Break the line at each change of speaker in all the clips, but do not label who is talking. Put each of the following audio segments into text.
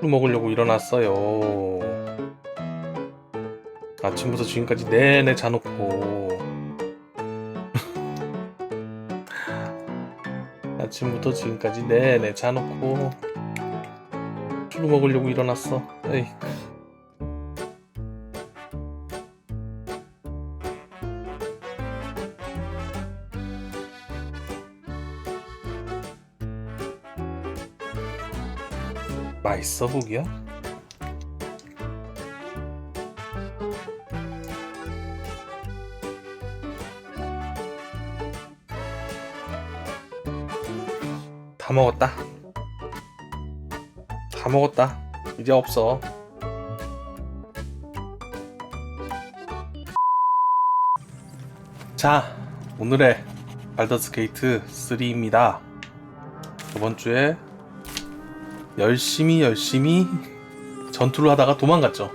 술 먹으려고 일어났어요. 아침부터 지금까지 내내 자놓고 아침부터 지금까지 내내 자놓고 술 먹으려고 일어났어. 에이. 있어 보기야? 다 먹었다. 다 먹었다. 이제 없어. 자, 오늘의 발더스 게이트 3입니다. 저번 주에 열심히 열심히 전투를 하다가 도망갔죠.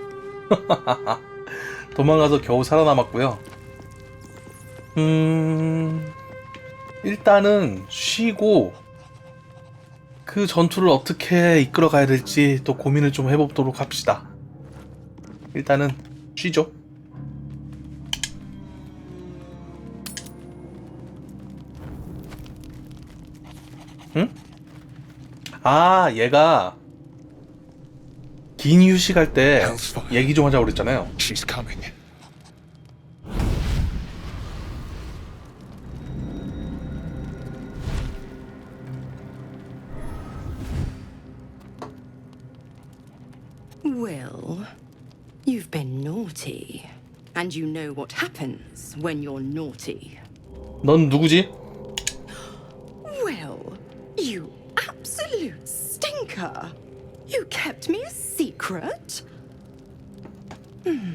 도망가서 겨우 살아남았고요. 음, 일단은 쉬고 그 전투를 어떻게 이끌어 가야 될지 또 고민을 좀 해보도록 합시다. 일단은 쉬죠. 응? 아, 얘가 긴 휴식할 때 얘기 좀 하자고 그랬잖아요.
Will, you've been naughty. And you know what happens when you're naughty.
넌 누구지?
You kept me a secret? Hmm.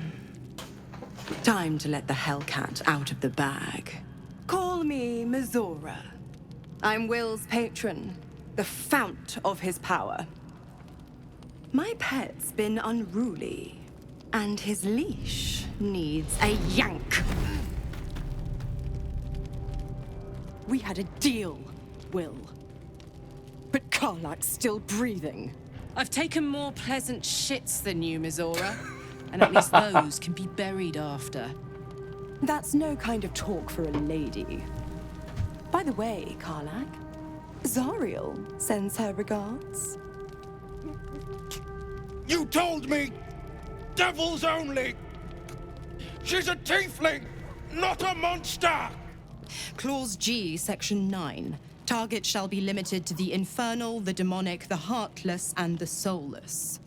Time to let the Hellcat out of the bag. Call me Mizora. I'm Will's patron, the fount of his power. My pet's been unruly, and his leash needs a yank. We had a deal, Will. But Karlak's still breathing.
I've taken more pleasant shits than you, Mizora. And at least those can be buried after.
That's no kind of talk for a lady. By the way, Karlak, Zariel sends her regards.
You told me! Devils only! She's a tiefling, not a monster!
Clause G, Section 9. Target shall be limited to the infernal, the demonic, the heartless, and the soulless.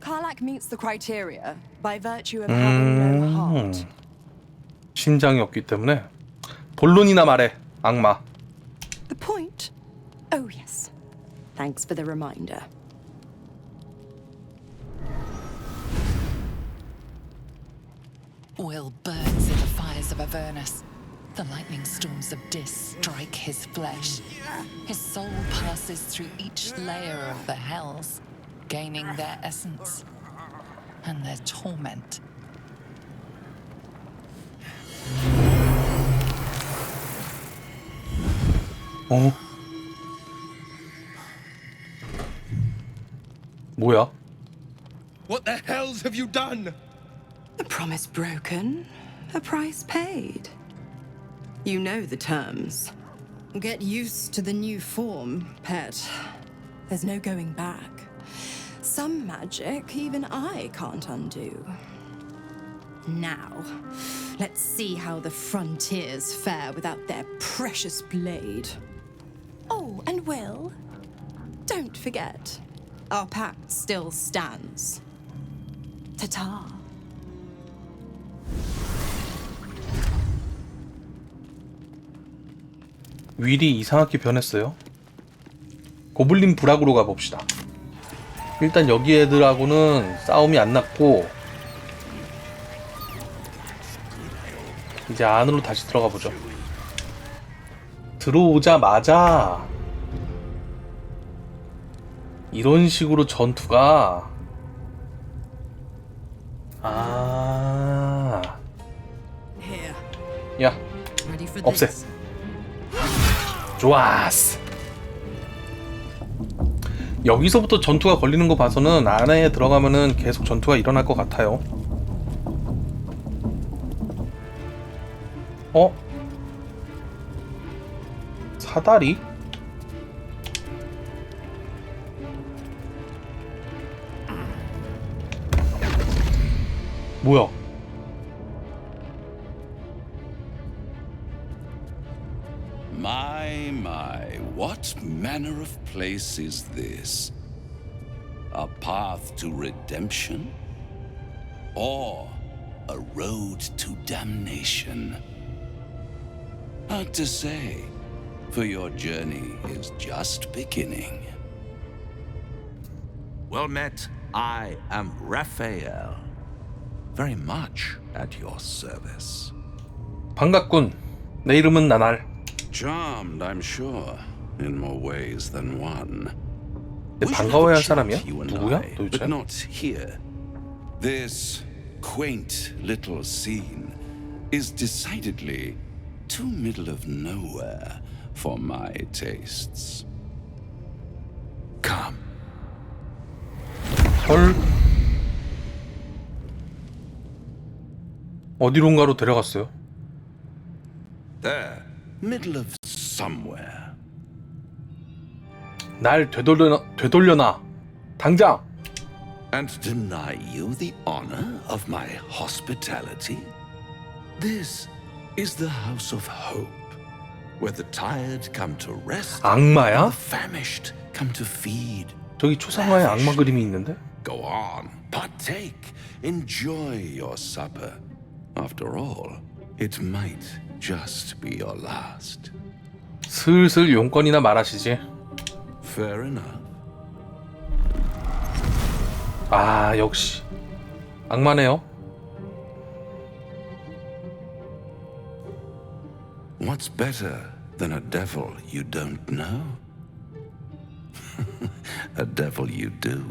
Karlak meets the criteria by virtue of having no heart.
심장이 없기 때문에 본론이나 말해 악마.
The point? Oh, yes. Thanks for the reminder.
Will burns in the fires of Avernus. The lightning storms of Dis strike his flesh. His soul passes through each layer of the hells, gaining their essence and their torment.
어? 뭐야?
What the hells have you done?
A promise broken, a price paid. You know the terms.
Get used to the new form, pet.
There's no going back. Some magic even I can't undo.
Now, let's see how the frontiers fare without their precious blade.
Oh, and Will, don't forget,
Our pact still stands.
ta-ta.
윌이 이상하게 변했어요. 고블린 부락으로 가봅시다. 일단 여기 애들하고는 싸움이 안 났고 이제 안으로 다시 들어가 보죠. 들어오자마자 이런 식으로 전투가 아, 야, 없애. 좋았어. 여기서부터 전투가 걸리는 거 봐서는 안에 들어가면은 계속 전투가 일어날 것 같아요. 어? 사다리? 뭐야?
what manner of place is this? A path to redemption? Or a road to damnation? Hard to say, for your journey is just beginning.
Well met. I am Raphael.
Very much at your service.
반갑군. 내 이름은 나날.
Charmed, I'm sure, in more ways than one.
내
We should
반가워야 할
have a chat,
사람이야?
you and
누구야?
I,
도대체?
But not here. This quaint little scene is decidedly too middle of nowhere for my tastes. Come.
헐. 어디론가로 데려갔어요.
There. Middle of somewhere.
날 되돌려놔, 되돌려놔. 당장.
And deny you the honor of my hospitality? This is the house of hope, where the tired come to rest,
악마야?
the famished come to feed.
저기 초상화에 악마 그림이 있는데?
Go on, partake, enjoy your supper. After all, it might just be your last.
슬슬 용건이나 말하시지.
Fair enough.
아, 역시. 악마네요.
What's better than a devil you don't know? a devil you do.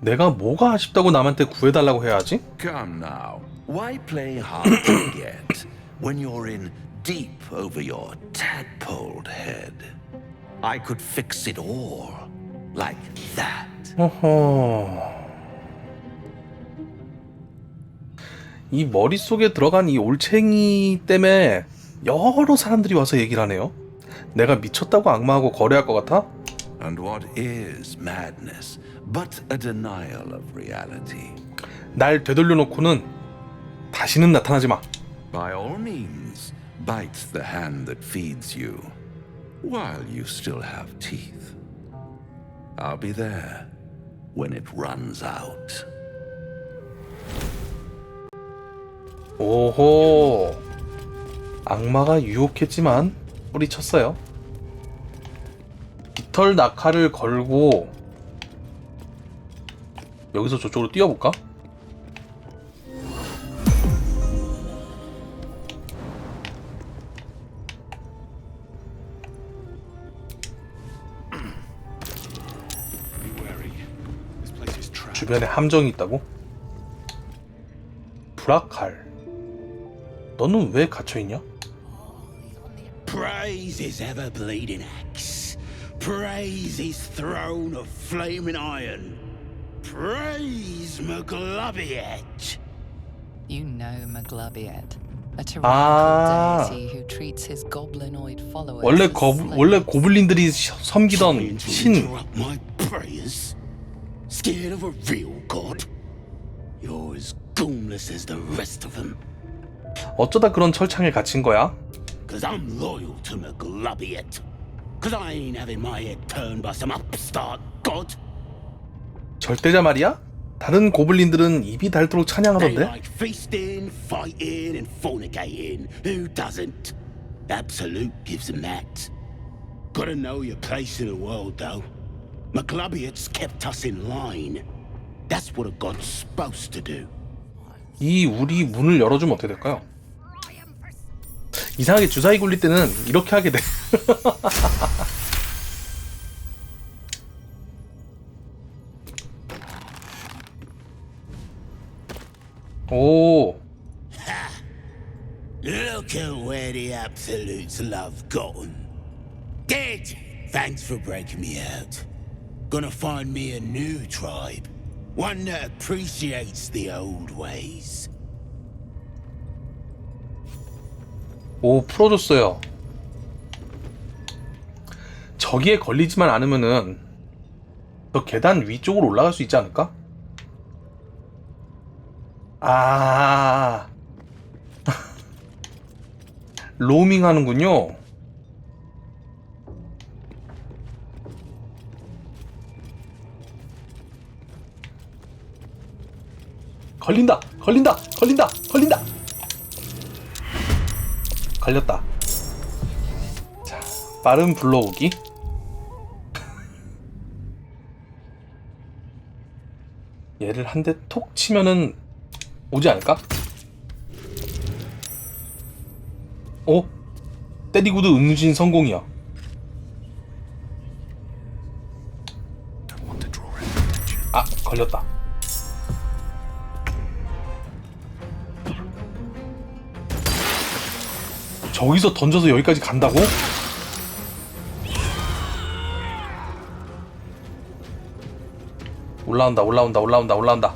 내가 뭐가 아쉽다고 남한테 구해달라고 해야지?
Come now, why play hard to get when you're in deep over your tadpoled head? I could fix it all like that.
어허. 이 머릿속에 들어간 이 올챙이 때문에 여러 사람들이 와서 얘기를 하네요. 내가 미쳤다고 악마하고 거래할 것 같아?
And what is madness but a denial of reality?
날 되돌려 놓고는 다시는 나타나지 마.
By all means, bite the hand that feeds you while you still have teeth. I'll be there when it runs out.
오호. 악마가 유혹했지만 뿌리쳤어요. 깃털 낙하를 걸고 여기서 저쪽으로 뛰어볼까? 주변에 함정이 있다고? 브라칼. 너는 왜 갇혀있냐?
Praise his ever bleeding axe. Praise his throne of flaming iron. Praise McGlubbiet.
You know Maglubiet, a tyrannical
Ah.
deity who treats his goblinoid followers
원래
as
거
slaves.
원래 고블린들이 시- 섬기던
Trying to
신
interrupt my prayers. Scared of a real god? You're as goonless as the rest of them.
어쩌다 그런 철창에 갇힌 거야?
Cause I'm loyal to McGlubbiet. Cause I ain't having my head turned by some upstart god.
절대자 말이야? 다른 고블린들은 입이 닳도록
They
찬양하던데?
like feasting, fighting, and fornicating. Who doesn't? Absolute gives them that. Gotta know your place in the world, though. McGlubbiet's kept us in line. That's what a god's supposed to do.
이 우리 문을 열어주면 어떻게 될까요? 이상하게 주사위 굴릴 때는 이렇게 하게 돼. 오,
Look at where the absolutes love gotten. Dead! Thanks for breaking me out. Gonna find me a new tribe. One that appreciates the old ways.
오 풀어줬어요 저기에 걸리지만 않으면은 저 계단 위쪽으로 올라갈 수 있지 않을까? 아 로밍 하는군요 걸린다 걸린다 걸린다 걸린다 걸렸다. 자, 빠른 불러오기. 얘를 한 대 톡 치면은 오지 않을까? 어? 때리고도 응신 성공이야. 저기서 던져서 여기까지 간다고? 올라온다 올라온다 올라온다 올라온다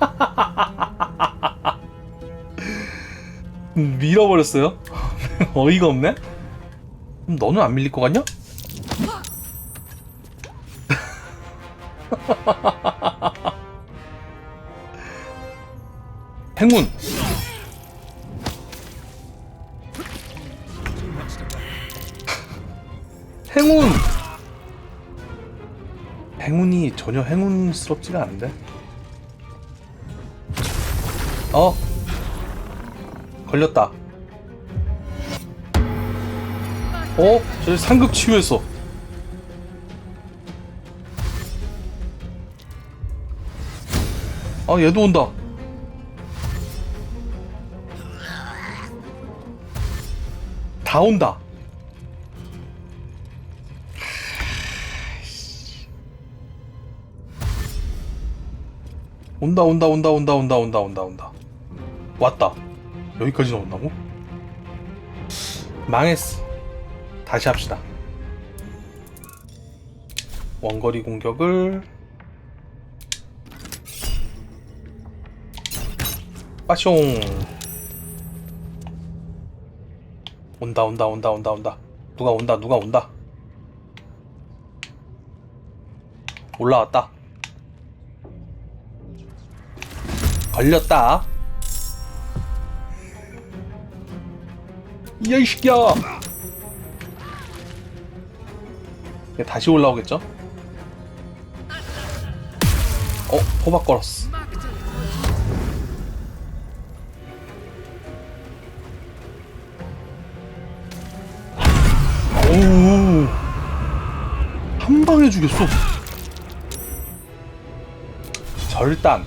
음, 밀어버렸어요 어이가 없네 너는 안 밀릴 것 같냐? 행운. 행운. 행운이 전혀 행운스럽지가 않은데. 어? 걸렸다. 어? 저 상급 치유했어. 아 얘도 온다. 다 온다. 온다 온다 온다 온다 온다 온다 온다 온다. 왔다. 여기까지 나온다고? 망했어. 다시 합시다. 원거리 공격을 빠숑. 온다 온다 온다 온다 온다. 누가 온다 누가 온다. 올라왔다. 걸렸다. 야이 새끼야. 얘 다시 올라오겠죠? 어 호박 걸었어 방에 죽였어. 절단.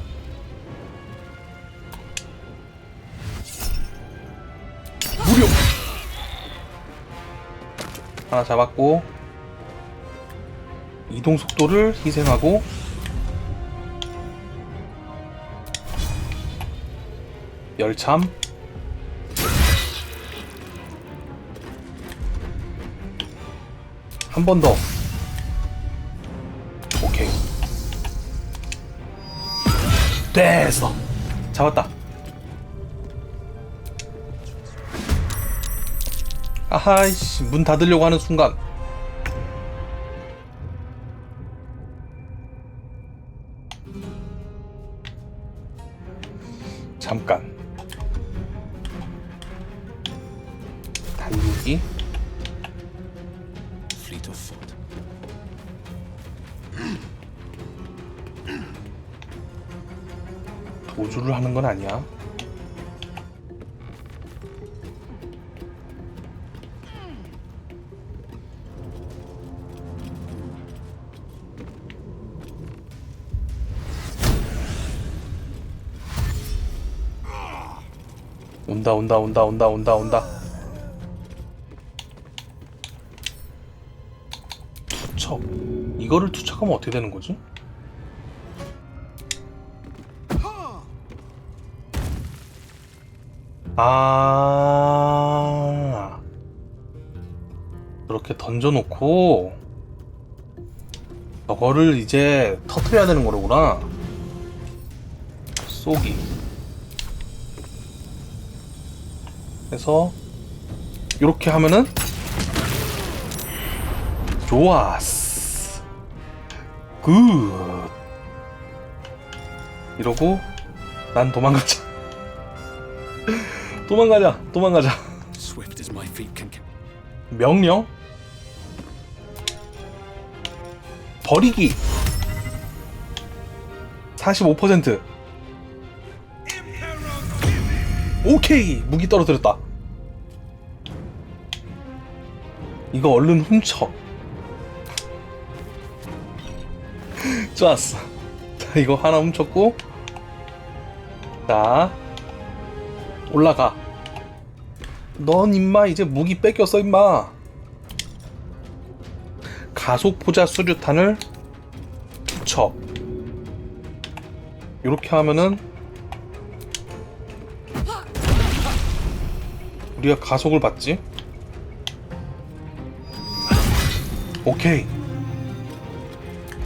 무력. 하나 잡았고 이동 속도를 희생하고 열참 한 번 더. 됐어. 잡았다. 아하이씨, 문 닫으려고 하는 순간. 잠깐. 건 아니야. 온다 온다 온다 온다 온다 온다 투척 이거를 투척하면 어떻게 되는 거지? 아. 그렇게 던져놓고 저거를 이제 터트려야 되는 거로구나. 쏘기. 그래서 이렇게 하면은 좋았어. 굿. 이러고 난 도망가자 도망가자 도망가자. 명령. 버리기. 45% 오케이. 무기 떨어뜨렸다. 이거 얼른 훔쳐. 좋았어. 자 이거 하나 훔쳤고. 자 올라가. 넌 임마 이제 무기 뺏겼어 임마. 가속 포자 수류탄을 투척 이렇게 하면은 우리가 가속을 받지? 오케이.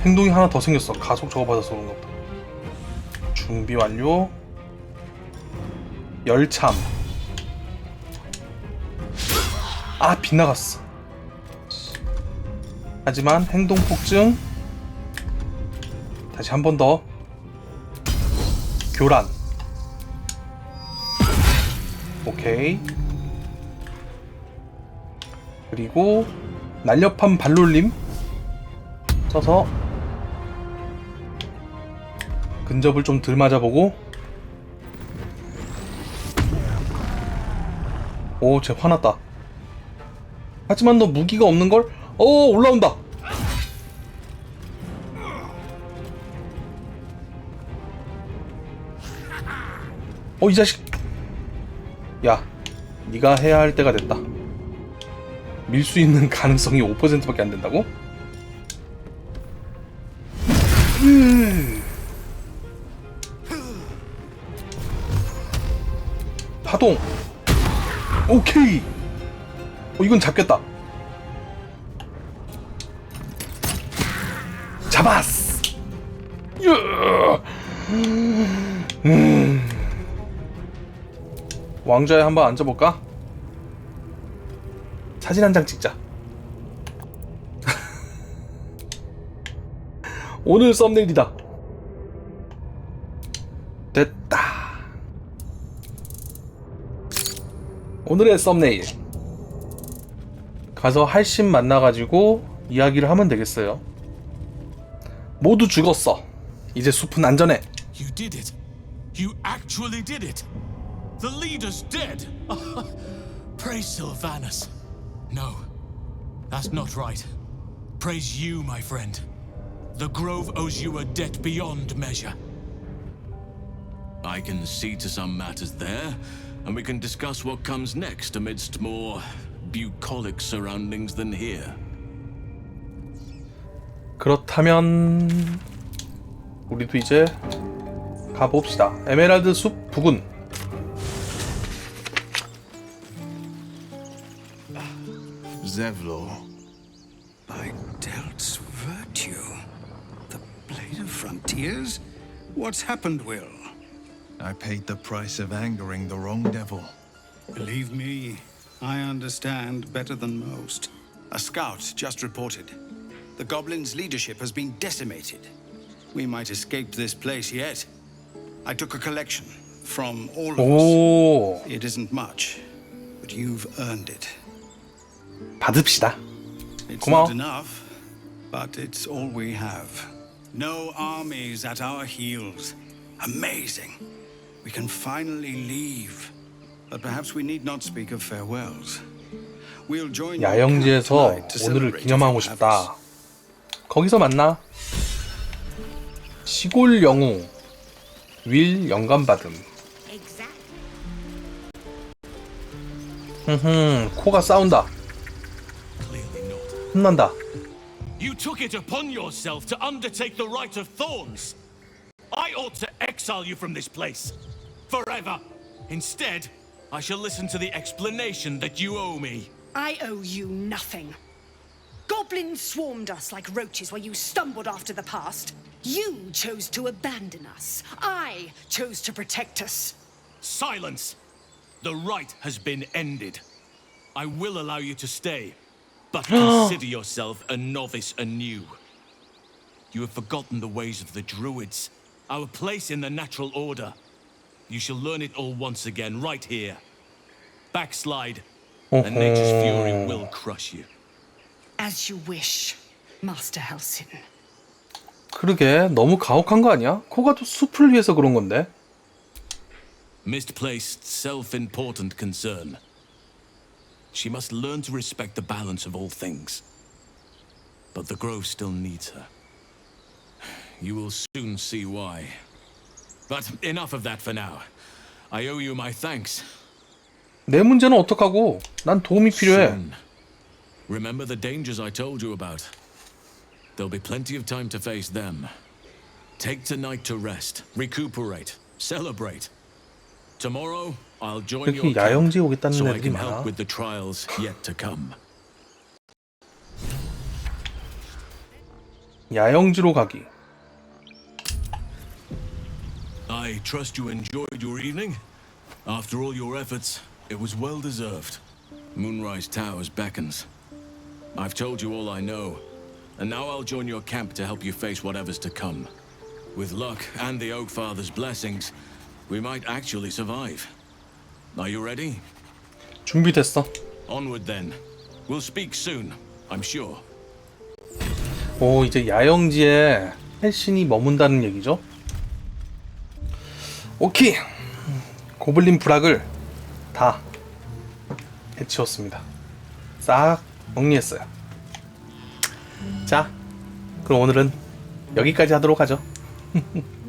행동이 하나 더 생겼어. 가속 저거 받아서 그런 것 같다 준비 완료 열참. 아 빗나갔어. 하지만 행동 폭증. 다시 한 번 더. 교란. 오케이. 그리고 날렵한 발놀림. 써서. 근접을 좀 덜 맞아보고 오, 쟤 화났다. 하지만 너 무기가 없는걸? 어, 올라온다! 어, 이 자식! 야, 네가 해야 할 때가 됐다. 밀 수 있는 가능성이 5%밖에 안 된다고? 파동! 오케이! 어, 이건 잡겠다. 잡았어! 으아! 음. 왕좌에 한번 앉아볼까? 사진 한 장 찍자. 오늘 썸네일이다. 오늘의 썸네일. 가서 할신 만나가지고 이야기를 하면 되겠어요. 모두 죽었어. 이제 숲은 안전해.
You did it. You actually did it. The leader's dead. Praise Sylvanus. No, that's not right. Praise you, my friend. The Grove owes you a debt beyond measure. I can see to some matters there, and we can discuss what comes next amidst more bucolic surroundings than here.
그렇다면 우리도 이제 가봅시다. 에메랄드 숲 부근.
Zevlor.
By Delt's virtue. The Blade of Frontiers? What's happened, Will?
I paid the price of angering the wrong devil.
Believe me, I understand better than most. A scout just reported. The Goblins' leadership has been decimated. We might escape this place yet. I took a collection from all of us.
오,
It isn't much, but you've earned it.
받읍시다.
It's
고마워.
not enough, but it's all we have. No armies at our heels. Amazing. We can finally leave. But perhaps we need not speak of farewells. We'll join your camp
야영지에서
tonight to
오늘을
celebrate
기념하고
you have us.
싶다. 거기서 만나. 시골 영웅. 윌 영감 받음. 흠흠, 코가 싸운다.
Clearly not.
혼난다.
You took it upon yourself to undertake the Rite of Thorns. I ought to exile you from this place. Forever. Instead, I shall listen to the explanation that you owe me.
I owe you nothing. Goblins swarmed us like roaches while you stumbled after the past. You chose to abandon us. I chose to protect us.
Silence! The rite has been ended. I will allow you to stay, but consider yourself a novice anew. You have forgotten the ways of the druids, our place in the natural order. You shall learn it all once again, right here. Backslide, and nature's fury will crush you.
As you wish, Master Helsin.
그러게 너무 가혹한 거 아니야? 코가도 숲을 위해서 그런 건데.
Misplaced, self important concern. She must learn to respect the balance of all things. But the Grove still needs her. You will soon see why. But enough of that for now. I owe you my thanks.
내 문제는 어떡하고? 난 도움이 필요해.
Soon. Remember the dangers I told you about. There'll be plenty of time to face them. Take tonight to rest, recuperate, celebrate. Tomorrow, I'll join your
이렇게
camp
야영지에 오겠다는
so I
애들이
can
많아.
help with the trials yet to come.
야영지로 가기.
I trust you enjoyed your evening. After all your efforts, it was well deserved. Moonrise Towers beckons. I've told you all I know, and now I'll join your camp to help you face whatever's to come. With luck and the Oak Father's blessings, we might actually survive. Are you ready?
준비됐어.
Onward then. We'll speak soon, I'm sure.
오 이제 야영지에 헬신이 머문다는 얘기죠. 오케이. 고블린 부락을 다 해치웠습니다. 싹 정리했어요. 자, 그럼 오늘은 여기까지 하도록 하죠.